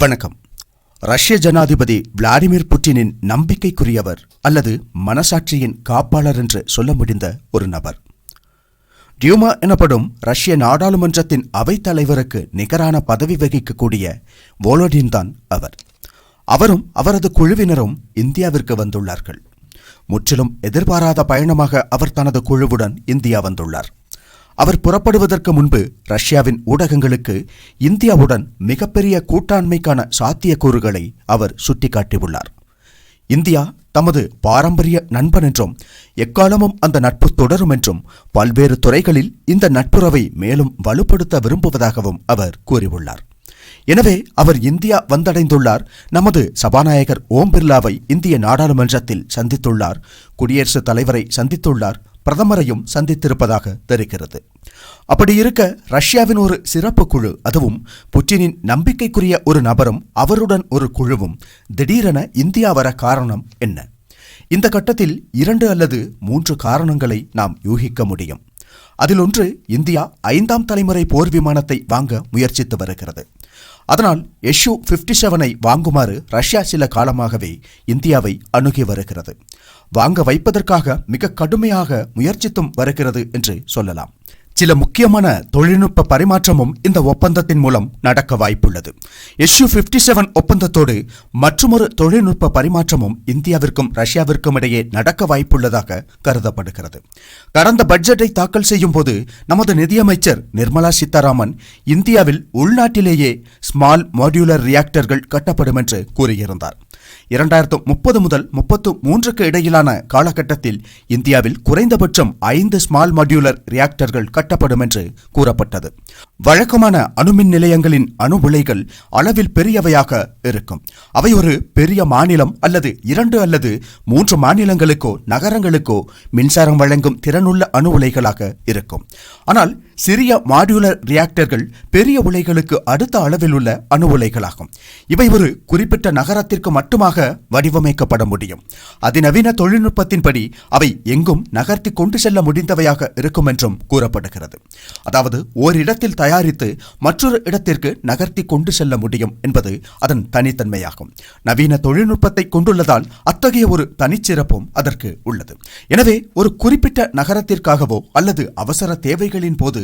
வணக்கம். ரஷ்ய ஜனாதிபதி விளாடிமிர் புட்டினின் நம்பிக்கைக்குரியவர் அல்லது மனசாட்சியின் காப்பாளர் என்று சொல்ல முடிந்த ஒரு நபர். டியூமா எனப்படும் ரஷ்ய நாடாளுமன்றத்தின் அவைத் தலைவருக்கு நிகரான பதவி வகிக்கக்கூடிய வோலோடின் தான் அவர். அவரும் அவரது குழுவினரும் இந்தியாவிற்கு வந்துள்ளார்கள். முற்றிலும் எதிர்பாராத பயணமாக அவர் தனது குழுவுடன் இந்தியா வந்துள்ளார். அவர் புறப்படுவதற்கு முன்பு ரஷ்யாவின் ஊடகங்களுக்கு இந்தியாவுடன் மிகப்பெரிய கூட்டாண்மைக்கான சாத்தியக்கூறுகளை அவர் சுட்டிக்காட்டியுள்ளார். இந்தியா தமது பாரம்பரிய நண்பன் என்றும் எக்காலமும் அந்த நட்பு தொடரும் என்றும் பல்வேறு துறைகளில் இந்த நட்புறவை மேலும் வலுப்படுத்த விரும்புவதாகவும் அவர் கூறியுள்ளார். எனவே அவர் இந்தியா வந்தடைந்துள்ளார். நமது சபாநாயகர் ஓம் பிர்லாவை இந்திய நாடாளுமன்றத்தில் சந்தித்துள்ளார். குடியரசுத் தலைவரை சந்தித்துள்ளார். பிரதமரையும் சந்தித்திருப்பதாக தெரிகிறது. அப்படி இருக்க ரஷ்யாவின் ஒரு சிறப்பு குழு அதுவும் புட்டினின் நம்பிக்கைக்குரிய ஒரு நபரும் அவருடன் ஒரு குழுவும் திடீரென இந்தியா வர காரணம் என்ன? இந்த கட்டத்தில் இரண்டு அல்லது மூன்று காரணங்களை நாம் யூகிக்க முடியும். அதில் ஒன்று இந்தியா ஐந்தாம் தலைமுறை போர் விமானத்தை வாங்க முயற்சித்து வருகிறது. அதனால் எஷ்யூ பிப்டி செவனை வாங்குமாறு ரஷ்யா சில காலமாகவே இந்தியாவை அணுகி வருகிறது. வாங்க வைப்பதற்காக மிக கடுமையாக முயற்சித்தும் வருகிறது என்று சொல்லலாம். சில முக்கியமான தொழில்நுட்ப பரிமாற்றமும் இந்த ஒப்பந்தத்தின் மூலம் நடக்க வாய்ப்புள்ளது. எஸ்யூ பிப்டி செவன் ஒப்பந்தத்தோடு மற்றொரு தொழில்நுட்ப பரிமாற்றமும் இந்தியாவிற்கும் ரஷ்யாவிற்கும் இடையே நடக்க வாய்ப்புள்ளதாக கருதப்படுகிறது. கடந்த பட்ஜெட்டை தாக்கல் செய்யும் போது நமது நிதியமைச்சர் நிர்மலா சீதாராமன் இந்தியாவில் உள்நாட்டிலேயே ஸ்மால் மாடியுலர் ரியாக்டர்கள் கட்டப்படும் என்று கூறியிருந்தார். இரண்டாயிரத்து முப்பது முதல் முப்பத்து மூன்றுக்கு இடையிலான காலகட்டத்தில் இந்தியாவில் குறைந்தபட்சம் ஐந்து ஸ்மால் மாடியுலர் ரியாக்டர்கள் கட்ட கட்டப்படும் என்று கூறப்பட்டது. வழக்கமான அணுமின் நிலையங்களின் அணு உலைகள் அளவில் பெரியவையாக இருக்கும். அவை ஒரு பெரிய மாநிலம் அல்லது இரண்டு அல்லது மூன்று மாநிலங்களுக்கோ நகரங்களுக்கோ மின்சாரம் வழங்கும் திறனுள்ள அணு உலைகளாக இருக்கும். ஆனால் சிறிய மாடியுலர் ரியாக்டர்கள் பெரிய உலைகளுக்கு அடுத்த அளவில் உள்ள அணு உலைகளாகும் இவை ஒரு குறிப்பிட்ட நகரத்திற்கு மட்டுமாக வடிவமைக்கப்பட முடியும். அதிநவீன தொழில்நுட்பத்தின்படி அவை எங்கும் நகர்த்தி கொண்டு செல்ல முடிந்தவையாக இருக்கும் என்றும் கூறப்படுகிறது. அதாவது ஓரிடத்தில் தயாரித்து மற்றொரு இடத்திற்கு நகர்த்தி கொண்டு செல்ல முடியும் என்பது அதன் தனித்தன்மையாகும். நவீன தொழில்நுட்பத்தை கொண்டுள்ளதால் அத்தகைய ஒரு தனிச்சிறப்பும் அதற்கு உள்ளது. எனவே ஒரு குறிப்பிட்ட நகரத்திற்காகவோ அல்லது அவசர தேவைகளின் போது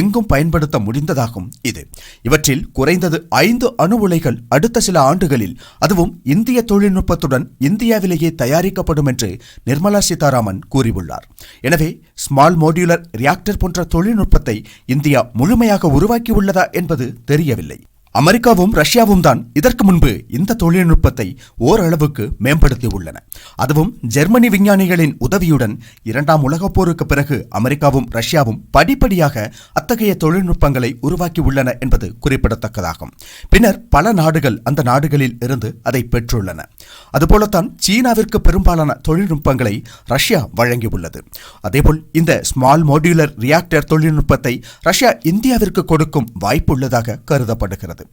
எங்கும் பயன்படுத்த முடிந்ததாகும் இது. இவற்றில் குறைந்தது ஐந்து அணு உலைகள் அடுத்த சில ஆண்டுகளில் அதுவும் இந்திய தொழில்நுட்பத்துடன் இந்தியாவிலேயே தயாரிக்கப்படும் என்று நிர்மலா சீதாராமன் கூறியுள்ளார். எனவே ஸ்மால் மோடியுலர் ரியாக்டர் போன்ற தொழில்நுட்பத்தை இந்தியா முழுமையாக உருவாக்கியுள்ளதா என்பது தெரியவில்லை. அமெரிக்காவும் ரஷ்யாவும் தான் இதற்கு முன்பு இந்த தொழில்நுட்பத்தை ஓரளவுக்கு மேம்படுத்தியுள்ளன. அதுவும் ஜெர்மனி விஞ்ஞானிகளின் உதவியுடன் இரண்டாம் உலகப் போருக்கு பிறகு அமெரிக்காவும் ரஷ்யாவும் படிப்படியாக அத்தகைய தொழில்நுட்பங்களை உருவாக்கியுள்ளன என்பது குறிப்பிடத்தக்கதாகும். பின்னர் பல நாடுகள் அந்த நாடுகளில் இருந்து அதை பெற்றுள்ளன. அதுபோலத்தான் சீனாவிற்கு பெரும்பாலான தொழில்நுட்பங்களை ரஷ்யா வழங்கியுள்ளது. அதேபோல் இந்த ஸ்மால் மாடியுலர் ரியாக்டர் தொழில்நுட்பத்தை ரஷ்யா இந்தியாவிற்கு கொடுக்கும் வாய்ப்புள்ளதாக கருதப்படுகிறது.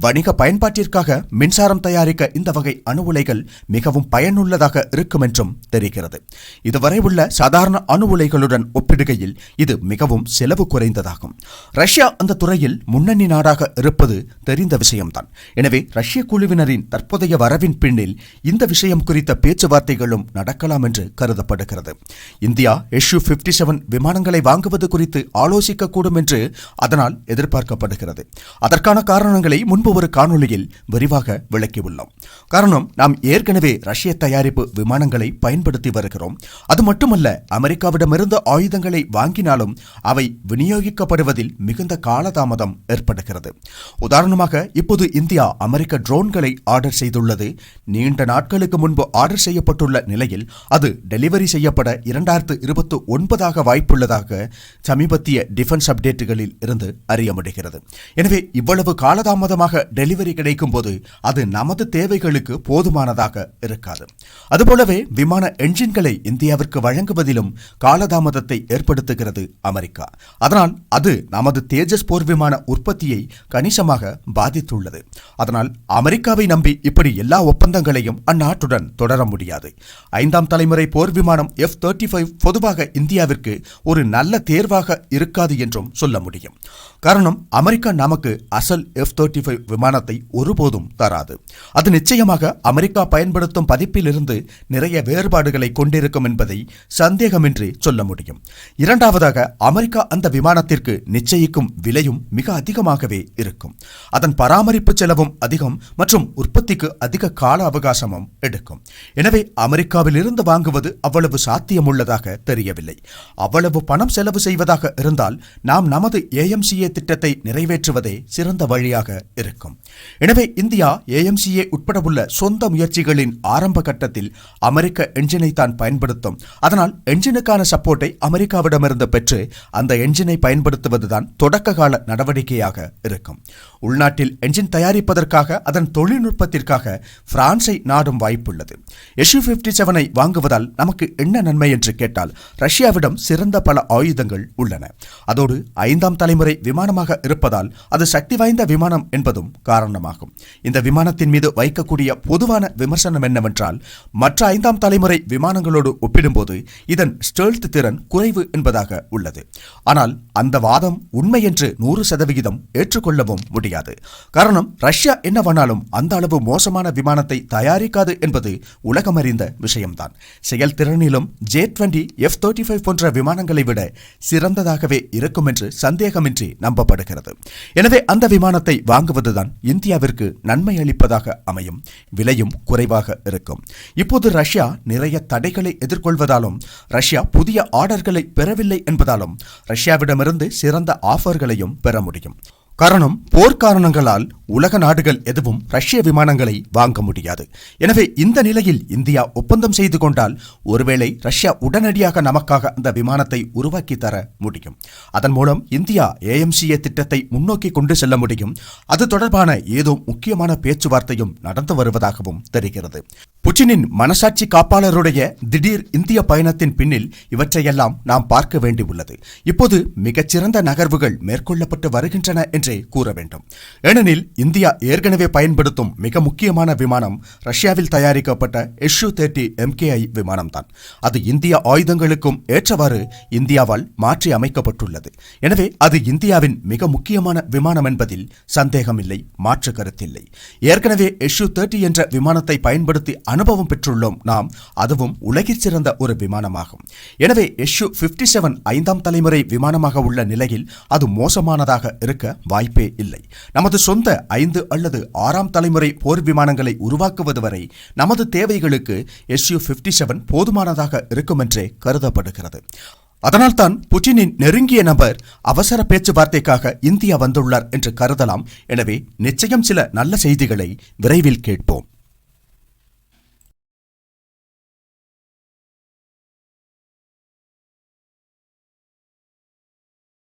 வணிக பயன்பாட்டிற்காக மின்சாரம் தயாரிக்க இந்த வகை அணு உலைகள் மிகவும் பயனுள்ளதாக இருக்கும் என்றும் தெரிகிறது. இதுவரை உள்ள சாதாரண அணு உலைகளுடன் ஒப்பிடுகையில் இது மிகவும் செலவு குறைந்ததாகும். ரஷ்யா அந்த துறையில் முன்னணி நாடாக இருப்பது தெரிந்த விஷயம்தான். எனவே ரஷ்ய குழுவினரின் தற்போதைய வரவின் பின்னில் இந்த விஷயம் குறித்த பேச்சுவார்த்தைகளும் நடக்கலாம் என்று கருதப்படுகிறது. இந்தியா எஷ்யூ பிப்டி செவன் விமானங்களை வாங்குவது குறித்து ஆலோசிக்கக்கூடும் என்று அதனால் எதிர்பார்க்கப்படுகிறது. அதற்கான காரணங்களை முன்பு ஒரு காணொலியில் விரிவாக விளக்கியுள்ளோம். காரணம் நாம் ஏற்கனவே ரஷ்ய தயாரிப்பு விமானங்களை பயன்படுத்தி வருகிறோம். அது மட்டுமல்ல அமெரிக்காவிடமிருந்து ஆயுதங்களை வாங்கினாலும் அவை விநியோகிக்கப்படுவதில் மிகுந்த காலதாமதம் ஏற்படுகிறது. உதாரணமாக இப்போது இந்தியா அமெரிக்க ட்ரோன்களை ஆர்டர் செய்துள்ளது. நீண்ட நாட்களுக்கு முன்பு ஆர்டர் செய்யப்பட்டுள்ள நிலையில் அது டெலிவரி செய்யப்பட இரண்டாயிரத்து இருபத்து ஒன்பதாக வாய்ப்புள்ளதாக சமீபத்திய டிஃபென்ஸ் அப்டேட்டுகளில் இருந்து அறிய முடிகிறது. எனவே இவ்வளவு காலதாமதமாக டெலிவரி கிடைக்கும் போது அது நமது தேவைகளுக்கு போதுமானதாக இருக்காது. அதுபோலவே விமான என்ஜின்களை இந்தியாவிற்கு வழங்குவதிலும் காலதாமதத்தை ஏற்படுத்துகிறது அமெரிக்கா. அதனால் அது நமது தேஜஸ் போர் விமான உற்பத்தியை கணிசமாக பாதித்துள்ளது. அதனால் அமெரிக்காவை நம்பி இப்படி எல்லா ஒப்பந்தங்களையும் அந்நாட்டுடன் தொடர முடியாது. ஐந்தாம் தலைமுறை போர் விமானம் எஃப் தேர்ட்டி ஃபைவ் பொதுவாக இந்தியாவிற்கு ஒரு நல்ல தேர்வாக இருக்காது என்றும் சொல்ல முடியும். காரணம் அமெரிக்கா நமக்கு அசல் எஃப் தேர்ட்டி ஃபைவ் விமானத்தை ஒருபோதும் தராது. அது நிச்சயமாக அமெரிக்கா பயன்படுத்தும் பதிப்பிலிருந்து நிறைய வேறுபாடுகளை கொண்டிருக்கும் என்பதை சந்தேகமின்றி சொல்ல முடியும். இரண்டாவதாக அமெரிக்கா அந்த விமானத்திற்கு நிச்சயிக்கும் விலையும் மிக அதிகமாகவே இருக்கும். அதன் பராமரிப்பு செலவும் அதிகம் மற்றும் உற்பத்திக்கு அதிக கால அவகாசமும் எடுக்கும். எனவே அமெரிக்காவிலிருந்து வாங்குவது அவ்வளவு சாத்தியமுள்ளதாக தெரியவில்லை. அவ்வளவு பணம் செலவு செய்வதாக இருந்தால் நாம் நமது ஏஎம்சிஏ திட்டத்தை நிறைவேற்றுவதே சிறந்த வழியாக இருக்கும். எனவே இந்தியா ஏஎம்சிஏ உட்பட உள்ள சொந்த முயற்சிகளின் ஆரம்ப கட்டத்தில் அமெரிக்க என்ஜினை தான் பயன்படுத்தும். அதனால் என்ஜினுக்கான சப்போர்ட்டை அமெரிக்காவிடமிருந்து பெற்று அந்த என்ஜினை பயன்படுத்துவதுதான் தொடக்க கால நடவடிக்கையாக இருக்கும். உள்நாட்டில் என்ஜின் தயாரிப்பதற்காக அதன் தொழில்நுட்பத்திற்காக பிரான்சை நாடும் வாய்ப்புள்ளது. எஸ்யூ பிப்டி செவனை வாங்குவதால் நமக்கு என்ன நன்மை என்று கேட்டால் ரஷ்யாவிடம் சிறந்த பல ஆயுதங்கள் உள்ளன. அதோடு ஐந்தாம் தலைமுறை விமானமாக இருப்பதால் அது சக்தி வாய்ந்த விமானம் என்பதும் காரணமாகும். இந்த விமானத்தின் மீது வைக்கக்கூடிய பொதுவான விமர்சனம் என்னவென்றால் மற்ற ஐந்தாம் தலைமுறை விமானங்களோடு ஒப்பிடும்போது இதன் ஸ்டெல்த் திறன் குறைவு என்பதாக உள்ளது. ஆனால் அந்த வாதம் உண்மை என்று நூறு சதவிகிதம் ஏற்றுக்கொள்ளவும் முடியாது. காரணம் ரஷ்யா என்னவானாலும் அந்த அளவு மோசமான விமானத்தை தயாரிக்காது என்பது உலகமறிந்த விஷயம்தான். செயல்திறனிலும் J twenty F thirty five போன்ற விமானங்களை விட சிறந்ததாகவே இருக்கும் என்று சந்தேகமின்றி நம்பப்படுகிறது. எனவே அந்த விமானத்தை வாங்குவதுதான் இந்தியாவிற்கு நன்மை அளிப்பதாக அமையும். விலையும் குறைவாக இருக்கும். இப்போது ரஷ்யா நிறைய தடைகளை எதிர்கொள்வதாலும் ரஷ்யா புதிய ஆர்டர்களை பெறவில்லை என்பதாலும் ரஷ்யாவிடமிருந்து சிறந்த ஆஃபர்களையும் பெற முடியும். காரணம் போர்க்காரணங்களால் உலக நாடுகள் எதுவும் ரஷ்ய விமானங்களை வாங்க முடியாது. எனவே இந்த நிலையில் இந்தியா ஒப்பந்தம் செய்து கொண்டால் ஒருவேளை ரஷ்யா உடனடியாக நமக்காக அந்த விமானத்தை உருவாக்கி தர முடியும். அதன் மூலம் இந்தியா ஏஎம்சிஏ திட்டத்தை முன்னோக்கி கொண்டு செல்ல முடியும். அது தொடர்பான ஏதோ முக்கியமான பேச்சுவார்த்தையும் நடந்து வருவதாகவும் தெரிகிறது. புச்சினின் மனசாட்சி காப்பாளருடைய திடீர் இந்திய பயணத்தின் பின்னில் இவற்றையெல்லாம் நாம் பார்க்க வேண்டியுள்ளது. இப்போது மிகச்சிறந்த நகர்வுகள் மேற்கொள்ளப்பட்டு வருகின்றன என்றே கூற வேண்டும். ஏனெனில் இந்தியா ஏற்கனவே பயன்படுத்தும் மிக முக்கியமான விமானம் ரஷ்யாவில் தயாரிக்கப்பட்ட எஷ்யூ தேர்ட்டி எம்கேஐ விமானம்தான். அது இந்திய ஆயுதங்களுக்கும் ஏற்றவாறு இந்தியாவால் மாற்றி அமைக்கப்பட்டுள்ளது. எனவே அது இந்தியாவின் மிக முக்கியமான விமானம் என்பதில் சந்தேகமில்லை மாற்று கருத்தில்லை. ஏற்கனவே எஷ்யூ தேர்ட்டி என்ற விமானத்தை பயன்படுத்தி அனுபவம் பெற்றுள்ளோம் நாம். அதுவும் உலகிற் சிறந்த ஒரு விமானமாகும். எனவே எஷ்யூ பிப்டி செவன் ஐந்தாம் தலைமுறை விமானமாக உள்ள நிலையில் அது மோசமானதாக இருக்க வாய்ப்பே இல்லை. நமது சொந்த ஐந்து அல்லது ஆறாம் தலைமுறை போர் விமானங்களை உருவாக்குவது வரை நமது தேவைகளுக்கு எஸ்யூ பிப்டி செவன் போதுமானதாக இருக்கும் என்றே கருதப்படுகிறது. அதனால்தான் புட்டினின் நெருங்கிய நபர் அவசர பேச்சுவார்த்தைக்காக இந்தியா வந்துள்ளார் என்று கருதலாம். எனவே நிச்சயம் சில நல்ல செய்திகளை விரைவில் கேட்போம்.